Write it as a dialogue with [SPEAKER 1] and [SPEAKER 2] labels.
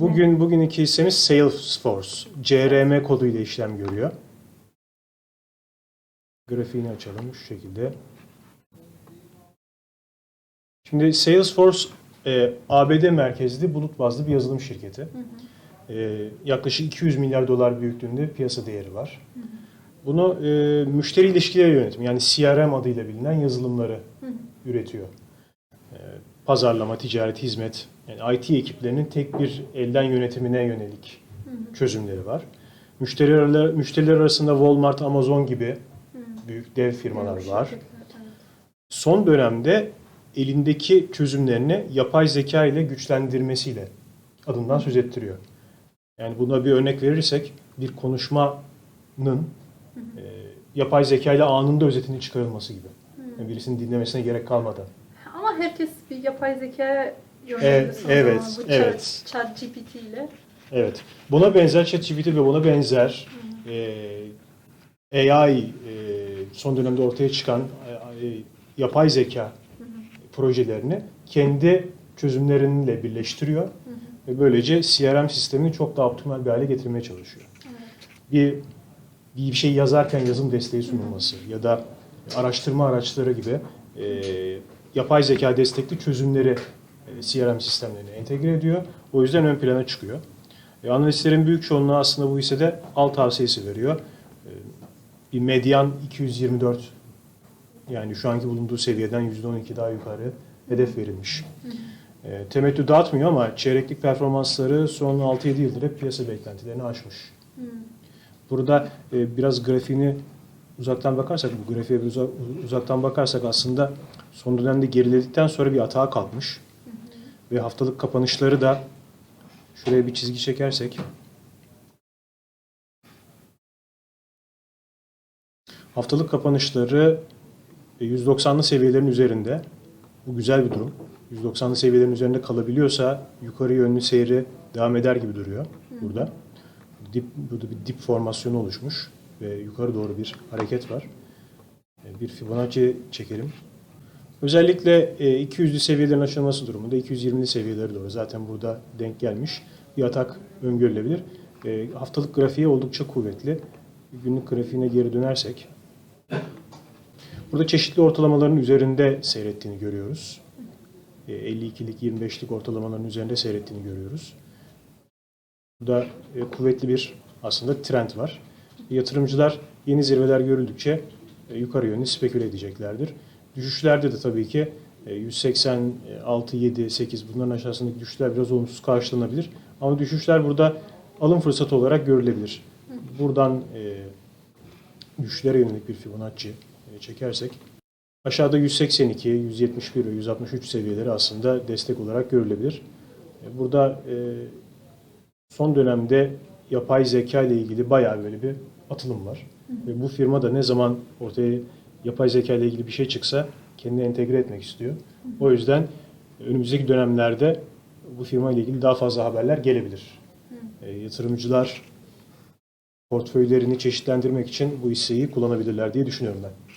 [SPEAKER 1] Bugün bugünkü hissemiz Salesforce. CRM koduyla işlem görüyor. Grafiğini açalım şu şekilde. Şimdi Salesforce e, ABD merkezli bulut bazlı bir yazılım şirketi. E, yaklaşık 200 milyar dolar büyüklüğünde piyasa değeri var. Bunu e, müşteri ilişkileri yönetimi yani CRM adıyla bilinen yazılımları üretiyor. E, pazarlama, ticaret, hizmet yani IT ekiplerinin tek bir elden yönetimine yönelik çözümleri var. Müşteriler, müşteriler arasında Walmart, Amazon gibi büyük dev firmalar var. Son dönemde elindeki çözümlerini yapay zeka ile güçlendirmesiyle adından söz ettiriyor. Yani buna bir örnek verirsek bir konuşmanın e, yapay zeka ile anında özetini çıkarılması gibi. Yani birisinin dinlemesine gerek kalmadan.
[SPEAKER 2] Ama herkes bir yapay zeka
[SPEAKER 1] Evet, evet,
[SPEAKER 2] bu
[SPEAKER 1] evet.
[SPEAKER 2] Chat, GPT ile.
[SPEAKER 1] Evet. Buna benzer ChatGPT ve buna benzer e, AI e, son dönemde ortaya çıkan e, yapay zeka projelerini kendi çözümleriyle birleştiriyor ve böylece CRM sistemini çok daha optimal bir hale getirmeye çalışıyor. Bir bir şey yazarken yazım desteği sunulması ya da araştırma araçları gibi e, yapay zeka destekli çözümleri CRM sistemlerine entegre ediyor. O yüzden ön plana çıkıyor. E, analistlerin büyük çoğunluğu aslında bu hissede al tavsiyesi veriyor. E, bir medyan 224 yani şu anki bulunduğu seviyeden %12 daha yukarı hedef verilmiş. E, temettü dağıtmıyor ama çeyreklik performansları son 6-7 yıldır hep piyasa beklentilerini aşmış. Burada e, biraz grafiğini uzaktan bakarsak, bu grafiğe uzaktan bakarsak aslında son dönemde geriledikten sonra bir atağa kalkmış. Ve haftalık kapanışları da şuraya bir çizgi çekersek haftalık kapanışları e, 190'lı seviyelerin üzerinde. Bu güzel bir durum. 190'lı seviyelerin üzerinde kalabiliyorsa yukarı yönlü seyri devam eder gibi duruyor burada. Dip, burada bir dip formasyonu oluşmuş ve yukarı doğru bir hareket var. E, Bir Fibonacci çekelim. Özellikle e, 200'lü seviyelerin aşılması durumunda 220'li seviyeleri doğru zaten burada denk gelmiş bir atak öngörülebilir. E, Haftalık grafiği oldukça kuvvetli. Günlük grafiğine geri dönersek burada çeşitli ortalamaların üzerinde seyrettiğini görüyoruz. E, 52'lik 25'lik ortalamaların üzerinde seyrettiğini görüyoruz. Burada e, kuvvetli bir aslında trend var. Yatırımcılar yeni zirveler görüldükçe e, yukarı yönlü speküle edeceklerdir. Düşüşlerde de tabii ki e, 186, 7, 8 bunların aşağısındaki düşüşler biraz olumsuz karşılanabilir. Ama düşüşler burada alım fırsatı olarak görülebilir. Buradan e, düşüşlere yönelik bir Fibonacci e, çekersek aşağıda 182, 171 ve 163 seviyeleri aslında destek olarak görülebilir. E, Burada e, son dönemde yapay zeka ile ilgili bayağı böyle bir atılım var. Ve bu firma da ne zaman ortaya yapay zeka ile ilgili bir şey çıksa kendini entegre etmek istiyor. O yüzden önümüzdeki dönemlerde bu firma ile ilgili daha fazla haberler gelebilir. E, yatırımcılar portföylerini çeşitlendirmek için bu hisseyi kullanabilirler diye düşünüyorum ben.